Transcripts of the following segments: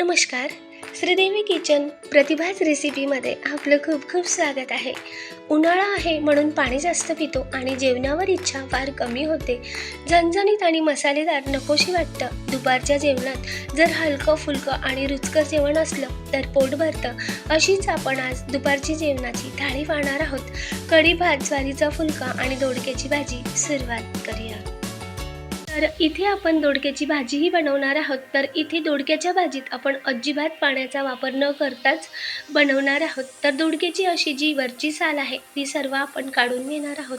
नमस्कार. श्रीदेवी किचन प्रतिभाच रेसिपीमध्ये आपलं खूप खूप स्वागत आहे. उन्हाळा आहे म्हणून पाणी जास्त पितो आणि जेवणावर इच्छा फार कमी होते. झणझणीत आणि मसालेदार नकोशी वाटतं. दुपारच्या जेवणात जर हलकं फुलकं आणि रुचकं जेवण असलं तर पोट भरतं. अशीच आपण आज दुपारची जेवणाची थाळी पाहणार आहोत. कढी भात ज्वारीचा फुलका आणि दोडक्याची भाजी सुरुवात करूया. तर इथे आपण दोडक्याची भाजीही बनवणार आहोत. तर इथे दोडक्याच्या भाजीत आपण अजिबात पाण्याचा वापर न करताच बनवणार आहोत. तर दोडक्याची अशी जी वरची साल आहे ती सर्व आपण काढून घेणार आहोत.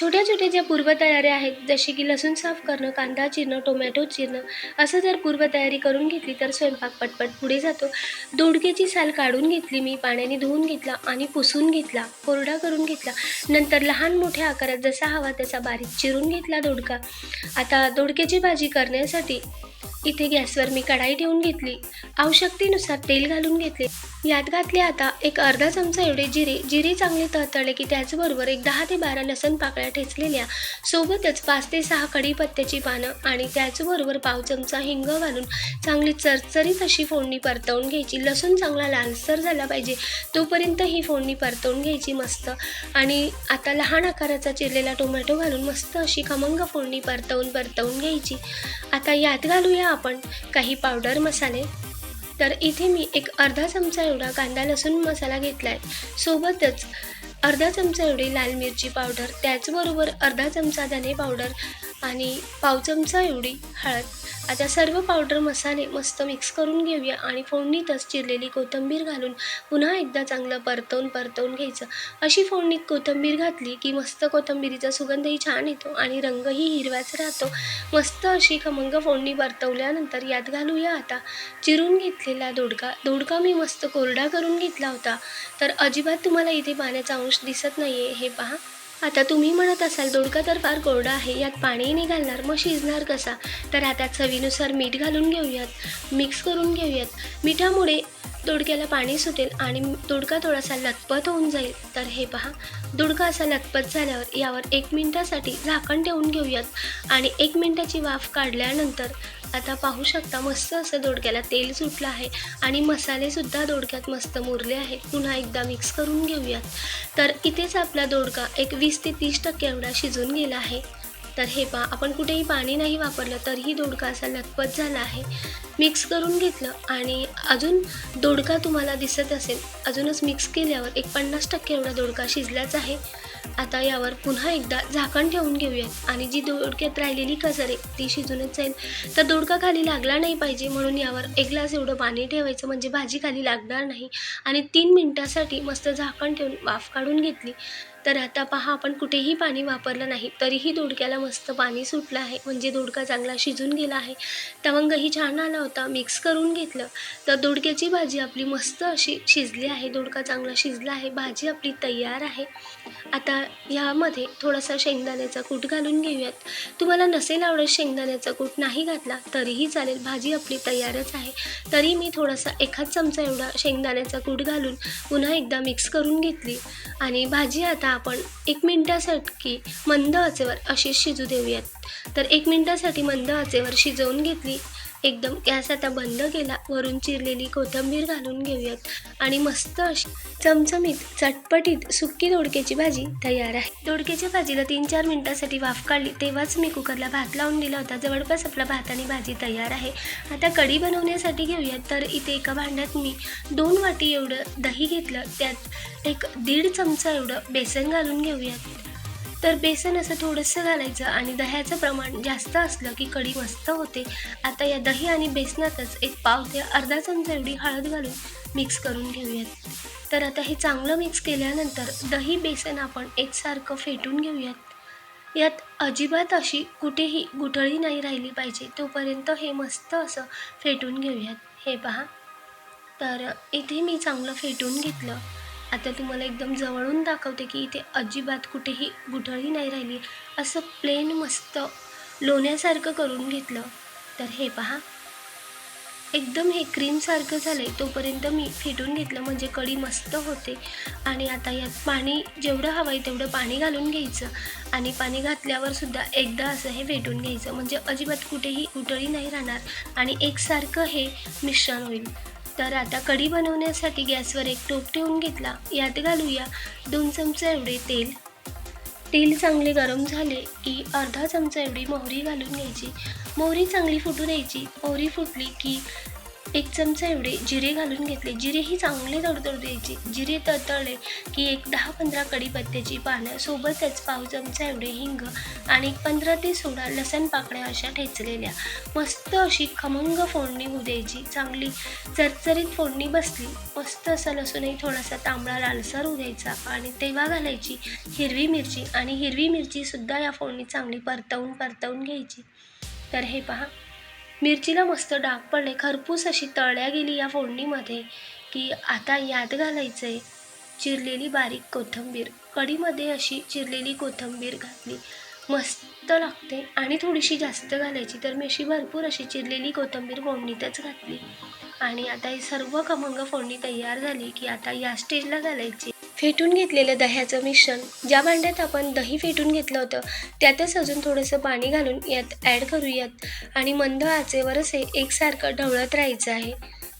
छोट्या छोट्या ज्या पूर्वतयाऱ्या आहेत जसे की लसूण साफ करणं कांदा चिरणं टोमॅटो चिरणं असं जर पूर्वतयारी करून घेतली तर स्वयंपाक पटपट पुढे जातो. दोडक्याची साल काढून घेतली मी पाण्याने धुवून घेतला आणि पुसून घेतला कोरडा करून घेतला. नंतर लहान मोठ्या आकारात जसा हवा तसा बारीक चिरून घेतला दोडका. आता दोडक्याची भाजी करण्यासाठी इथे गॅसवर मी कढाई ठेवून घेतली. आवश्यकतेनुसार तेल घालून घेतले. यात घातले आता एक अर्धा चमचा एवढे जिरे. जिरे चांगले तळतळले की त्याचबरोबर एक दहा ते बारा लसण पाकळ्या ठेचलेल्या. सोबतच पाच ते सहा कढीपत्त्याची पानं आणि त्याचबरोबर पाव चमचा हिंग घालून चांगली चरचरीत अशी फोडणी परतवून घ्यायची. लसूण चांगला लालसर झाला पाहिजे. तोपर्यंत ही फोडणी परतवून घ्यायची मस्त. आणि आता लहान आकाराचा चिरलेला टोमॅटो घालून मस्त अशी खमंग फोडणी परतवून परतवून घ्यायची. आता यात घालूया आपण काही पावडर मसाले. तर इथे मी एक अर्धा चमचा एवढा कांदा लसूण मसाला घेतला आहे सोबतच अर्धा चमचा एवढी लाल मिरची पावडर त्याचबरोबर अर्धा चमचा धने पावडर आणि पाव चमचा एवढी हळद. आता सर्व पावडर मसाले मस्त मिक्स करून घेऊया आणि फोडणीतच चिरलेली कोथिंबीर घालून पुन्हा एकदा चांगलं परतवून परतवून घ्यायचं. अशी फोडणीत कोथिंबीर घातली की मस्त कोथिंबीरीचा सुगंधही छान येतो आणि रंगही हिरवाच राहतो. मस्त अशी खमंग फोडणी परतवल्यानंतर यात घालूया आता चिरून घेतलेला दोडका. दोडका मी मस्त कोरडा करून घेतला होता. तर अजिबात तुम्हाला इथे पाण्याचा अंश दिसत नाही आहे हे पहा. आता तुम्ही म्हणत असाल दोडका तर फार कोरडा आहे यात पाणीही नाही घालणार मग शिजणार कसा? तर आता चवीनुसार मीठ घालून घेऊयात मिक्स करून घेऊयात. मिठामुळे दोडक्याला पाणी सुटेल आणि दोडका थोडासा लतपत होऊन जाईल. तर हे पहा दोडका असा लतपत झाल्यावर यावर एक मिनटासाठी झाकण ठेवून घेऊयात आणि एक मिनटाची वाफ काढल्यानंतर आता पाहू शकता मस्त असं दोडक्याला तेल सुटलं आहे आणि मसालेसुद्धा दोडक्यात मस्त मुरले आहेत. पुन्हा एकदा मिक्स करून घेऊयात. तर इथेच आपला दोडका एक वीस ते तीस टक्के एवढा शिजून गेला आहे. तर हे पहा आपण कुठेही पाणी नाही वापरलं तरीही दोडका असा लखपत झाला आहे. मिक्स करून घेतलं आणि अजून दोडका तुम्हाला दिसत असेल. अजूनच मिक्स केल्यावर एक पन्नास टक्के एवढा दोडका शिजलाच आहे. आता यावर पुन्हा एकदा झाकण ठेवून घेऊयात. आणि जी दोडक्यात राहिलेली कसर आहे ती शिजूनच जाईल. तर दोडका खाली लागला नाही पाहिजे म्हणून यावर एक ग्लास एवढं पाणी ठेवायचं म्हणजे भाजी खाली लागणार नाही. आणि तीन मिनटासाठी मस्त झाकण ठेवून वाफ काढून घेतली. तर आता पहा आपण कुठेही पाणी वापरलं नाही तरीही दोडक्याला मस्त पाणी सुटलं आहे. म्हणजे दोडका चांगला शिजून गेला आहे. तवंगही छान आला होता. मिक्स करून घेतलं. तर दोडक्याची भाजी आपली मस्त अशी शिजली आहे. दोडका चांगला शिजला आहे. भाजी आपली तयार आहे. आता यामध्ये थोडासा शेंगदाण्याचा कूट घालून घेऊयात. तुम्हाला नसेल आवडत शेंगदाण्याचा कूट नाही घातला तरीही चालेल. भाजी आपली तयारच आहे. तरी मी थोडासा एखाद चमचा एवढा शेंगदाण्याचा कूट घालून पुन्हा एकदा मिक्स करून घेतली. आणि भाजी आता आपण एक मिनटासाठी मंद आचेवर अशी शिजू देऊयात. तर एक मिनटासाठी मंद आचेवर शिजवून घेतली. एकदम गॅस आता बंद केला. वरून चिरलेली कोथिंबीर घालून घेऊयात. आणि मस्त अशी चमचमीत चटपटीत सुक्की दोडक्याची भाजी तयार आहे. दोडक्याच्या भाजीला तीन चार मिनटासाठी वाफ काढली. तेव्हाच मी कुकरला भात लावून दिला होता. जवळपास आपला भात आणि भाजी तयार आहे. आता कढी बनवण्यासाठी घेऊयात. तर इथे एका भांड्यात मी दोन वाटी एवढं दही घेतलं. त्यात एक दीड चमचा एवढं बेसन घालून घेऊयात. तर बेसन असं थोडंसं घालायचं आणि दह्याचं प्रमाण जास्त असलं की कढी मस्त होते. आता या दही आणि बेसनातच एक पाव ते अर्धा चमचा एवढी हळद घालून मिक्स करून घेऊयात. तर आता हे चांगलं मिक्स केल्यानंतर दही बेसन आपण एकसारखं फेटून घेऊयात. यात अजिबात अशी कुठेही गुठळी नाही राहिली पाहिजे. तोपर्यंत हे मस्त असं फेटून घेऊयात. हे पहा. तर इथे मी चांगलं फेटून घेतलं. आता तुम्हाला एकदम जवळून दाखवते की इथे अजिबात कुठेही गुठळी नाही राहिली. असं प्लेन मस्त लोण्यासारखं करून घेतलं. तर हे पहा. एकदम हे क्रीमसारखं झालं आहे तोपर्यंत मी फेटून घेतलं. म्हणजे कढी मस्त होते. आणि आता यात पाणी जेवढं हवं आहे तेवढं पाणी घालून घ्यायचं. आणि पाणी घातल्यावरसुद्धा एकदा असं हे फेटून घ्यायचं. म्हणजे अजिबात कुठेही उटळी नाही राहणार. आणि एकसारखं हे मिश्रण होईल. तर आता कढी बनवण्यासाठी गॅसवर एक टोप ठेवून घेतला. यात घालूया दोन चमचे एवढे तेल. तेल चांगले गरम झाले की अर्धा चमचा एवढी मोहरी घालून घ्यायची. मोहरी चांगली फुटू द्यायची. मोहरी फुटली की एक चमचा एवढे जिरे घालून घेतले. जिरे ही चांगले तडतडू द्यायचे. जिरे तळतळले की एक दहा पंधरा कढीपत्त्याची पानं सोबतच पाव चमचा एवढे हिंग आणि पंधरा ते सोळा लसण पाकळ्या अशा ठेचलेल्या. मस्त अशी खमंग फोडणी होऊ द्यायची. चांगली चरचरीत फोडणी बसली मस्त असा लसूणही थोडासा तांबडा लालसर होऊ द्यायचा आणि तेव्हा घालायची हिरवी मिरची आणि हिरवी मिरचीसुद्धा या फोडणी चांगली परतवून परतवून घ्यायची. तर हे पहा. मिरचीला मस्त डाग पडले. खरपूस अशी तळल्या गेली या फोडणीमध्ये की आता यात घालायचं आहे चिरलेली बारीक कोथिंबीर. कढीमध्ये अशी चिरलेली कोथिंबीर घातली. मस्त लागते. आणि थोडीशी जास्त घालायची तर मी अशी भरपूर अशी चिरलेली कोथिंबीर फोडणीतच घातली. आणि आता ही सर्व खमंग फोडणी तयार झाली की आता या स्टेजला घालायची. फेटून घेतलेलं दह्याचं मिश्रण ज्या भांड्यात आपण दही फेटून घेतलं होतं त्यातच अजून थोडंसं पाणी घालून यात ॲड करूयात. आणि मंद आचेवरच हे एकसारखं ढवळत राहायचं आहे.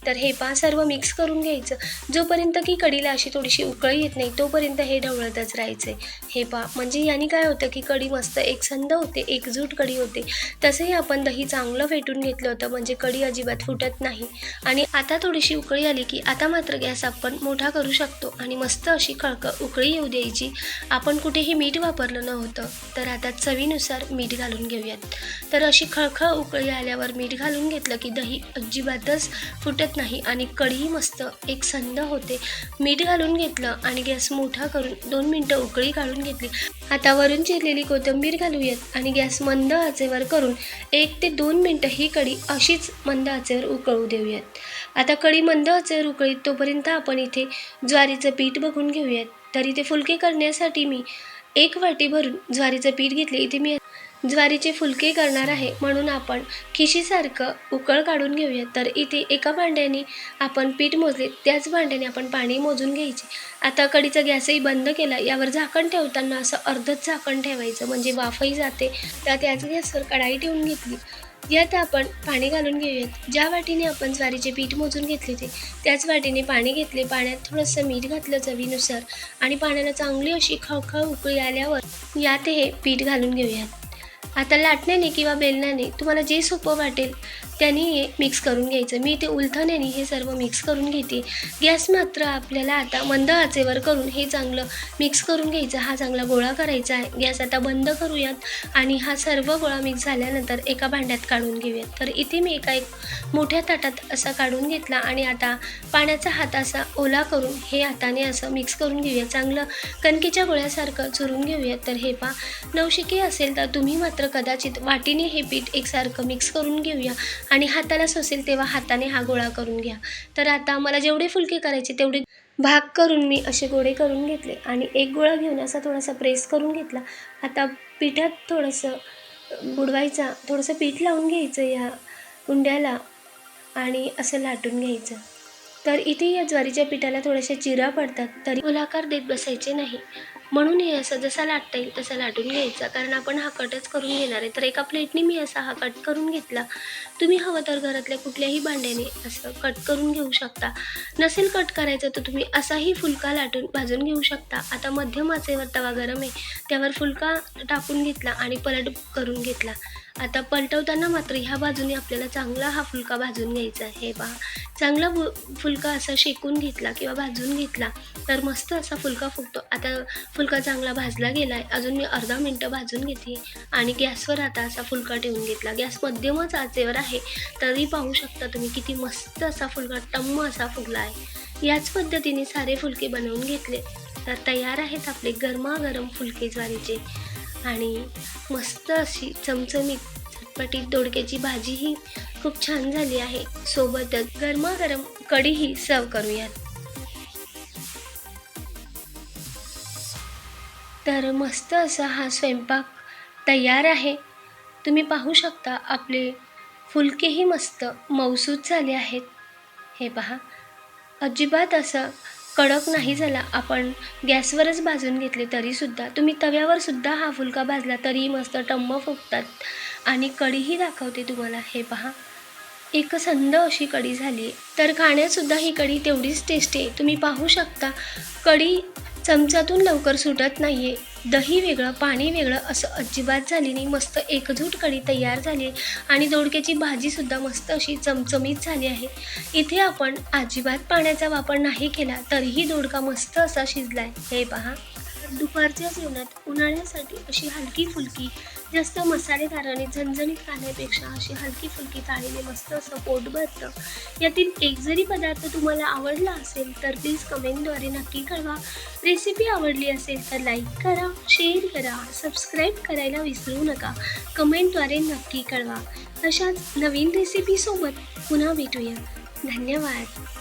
तर हे पा सर्व मिक्स करून घ्यायचं. जोपर्यंत की कडीला अशी थोडीशी उकळी येत नाही तोपर्यंत हे ढवळतच राहायचं आहे हे पा म्हणजे याने काय होतं की कढी मस्त एकसंध होते एकजूट कढी होते. तसंही आपण दही चांगलं फेटून घेतलं होतं म्हणजे कढी अजिबात फुटत नाही. आणि आता थोडीशी उकळी आली की आता मात्र गॅस आपण मोठा करू शकतो आणि मस्त अशी खळखळ उकळी येऊ द्यायची. आपण कुठेही मीठ वापरलं नव्हतं तर आता चवीनुसार मीठ घालून घेऊयात. तर अशी खळखळ उकळी आल्यावर मीठ घालून घेतलं की दही अजिबातच फुटत नाही आणि कढी मस्त एक संध होते. मीठ घालून घेतलं आणि गॅस मोठा करून दोन मिनटं उकळी काढून घेतली. आता वरून चिरलेली कोथिंबीर घालूयात आणि गॅस मंद आचेवर करून एक ते दोन मिनटं ही कढी अशीच मंद आचेवर उकळू देऊयात. आता कढी मंद आचेवर उकळीत तोपर्यंत आपण इथे ज्वारीचं पीठ बघून घेऊयात. तर इथे फुलके करण्यासाठी मी एक वाटी भरून ज्वारीचं पीठ घेतले. इथे मी ज्वारीचे फुलके करणार आहे. म्हणून आपण खिशीसारखं उकळ काढून घेऊया. तर इथे एका भांड्याने आपण पीठ मोजले. त्याच भांड्याने आपण पाणी मोजून घ्यायचे. आता कडीचा गॅसही बंद केला. यावर झाकण ठेवताना असं अर्धच झाकण ठेवायचं. म्हणजे वाफही जाते. त्या त्याच गॅसवर कढाई ठेवून घेतली. यात आपण पाणी घालून घेऊयात. ज्या वाटीने आपण ज्वारीचे पीठ मोजून घेतले ते त्याच वाटीने पाणी घेतले. पाण्यात थोडंसं मीठ घातलं चवीनुसार. आणि पाण्याला चांगली अशी खळखळ उकळी आल्यावर यात हे पीठ घालून घेऊयात. आता लाटण्याने किंवा बेलण्याने तुम्हाला जे सोपं वाटेल त्यांनी हे मिक्स करून घ्यायचं. मी ते उलथण्याने हे सर्व मिक्स करून घेते. गॅस मात्र आपल्याला आता मंद आचेवर करून हे चांगलं मिक्स करून घ्यायचं. हा चांगला गोळा करायचा आहे. गॅस आता बंद करूयात आणि हा सर्व गोळा मिक्स झाल्यानंतर एका भांड्यात काढून घेऊयात. तर इथे मी एका एक मोठ्या ताटात असा काढून घेतला आणि आता पाण्याचा हात असा ओला करून हे हाताने असं मिक्स करून घेऊया चांगलं कणकेच्या गोळ्यासारखं चुरून घेऊयात. तर हे पा नवशिके असेल तर तुम्ही मात्र कदाचित वाटीने हे पीठ एकसारखं मिक्स करून घेऊया. आणि हाताला सोसेल तेव्हा हाताने हा गोळा करून घ्या. तर आता मला जेवढे फुलके करायचे तेवढे भाग करून मी असे गोळे करून घेतले आणि एक गोळा घेऊन असा थोडासा प्रेस करून घेतला. आता पिठात थोडंसं बुडवायचा थोडंसं पीठ लावून घ्यायचं या उंड्याला आणि असं लाटून घ्यायचं. तर इथे या ज्वारीच्या पिठाला थोड्याशा चिरा पडतात तरी गोलाकार देत बसायचे नाही. म्हणून हे असं जसा लाटता येईल तसा लाटून घ्यायचा. कारण आपण हा कटच करून घेणार आहे. तर एका प्लेटने मी असा हा कट करून घेतला. तुम्ही हवं तर घरातल्या कुठल्याही भांड्याने असं कट करून घेऊ शकता. नसेल कट करायचं तर तुम्ही असाही फुलका लाटून भाजून घेऊ शकता. आता मध्यम आचेवर तवा गरम आहे. त्यावर फुलका टाकून घेतला आणि पलट करून घेतला. आता पलटवताना मात्र ह्या बाजूने आपल्याला चांगला हा फुलका भाजून घ्यायचा आहे. हे पहा. चांगला फुलका असा शेकून घेतला किंवा भाजून घेतला तर मस्त असा फुलका फुगतो. आता फुलका चांगला भाजला गेला आहे अजून मी अर्धा मिनटं भाजून घेते. आणि गॅसवर आता असा फुलका ठेवून घेतला. गॅस मध्यमच आचेवर आहे. तरी पाहू शकता तुम्ही किती मस्त असा फुलका टम्म असा फुगला आहे. याच पद्धतीने सारे फुलके बनवून घेतले. तर तयार आहेत आपले गरमागरम फुलके ज्वारीचे. आणि मस्त अशी चमचमीत झटपटीत दोडक्याची भाजीही खूप छान झाली आहे. सोबतच गरमागरम कढीही सर्व करूयात. तर मस्त असा हा स्वयंपाक तयार आहे. तुम्ही पाहू शकता आपले फुलकेही मस्त मौसूद झाले आहेत. हे पहा अजिबात असं कडक नाही झाला. आपण गॅसवरच भाजून घेतले तरीसुद्धा. तुम्ही तव्यावरसुद्धा हा फुलका भाजला तरी मस्त टम्म फुगतात. आणि कढीही दाखवते तुम्हाला. हे पहा. एकसंध अशी कढी झाली. आहे तर खाण्यातसुद्धा ही कढी तेवढीच टेस्टी आहे. तुम्ही पाहू शकता. कढी चमचातून लवकर सुटत नाही आहे दही वेगळं पाणी वेगळं असं अजिबात झाली नाही. मस्त एकजूट कढी तयार झाली आहे आणि दोडक्याची भाजीसुद्धा मस्त अशी चमचमीत झाली आहे. इथे आपण अजिबात पाण्याचा वापर नाही केला तरीही दोडका मस्त असा शिजला आहे हे पहा. दुपारच्या जेवणात उन्हाळ्यासाठी अशी हलकी फुलकी जास्त मसालेदार आणि झणझणीत खाण्यापेक्षा अशी हलकी फुलकी थाळीने मस्त असं पोट भरतं. यातील एक जरी पदार्थ तुम्हाला आवडला असेल तर प्लीज कमेंटद्वारे नक्की कळवा. रेसिपी आवडली असेल तर लाईक करा शेअर करा सबस्क्राईब करायला विसरू नका. कमेंटद्वारे नक्की कळवा. अशाच नवीन रेसिपीसोबत पुन्हा भेटूया. धन्यवाद.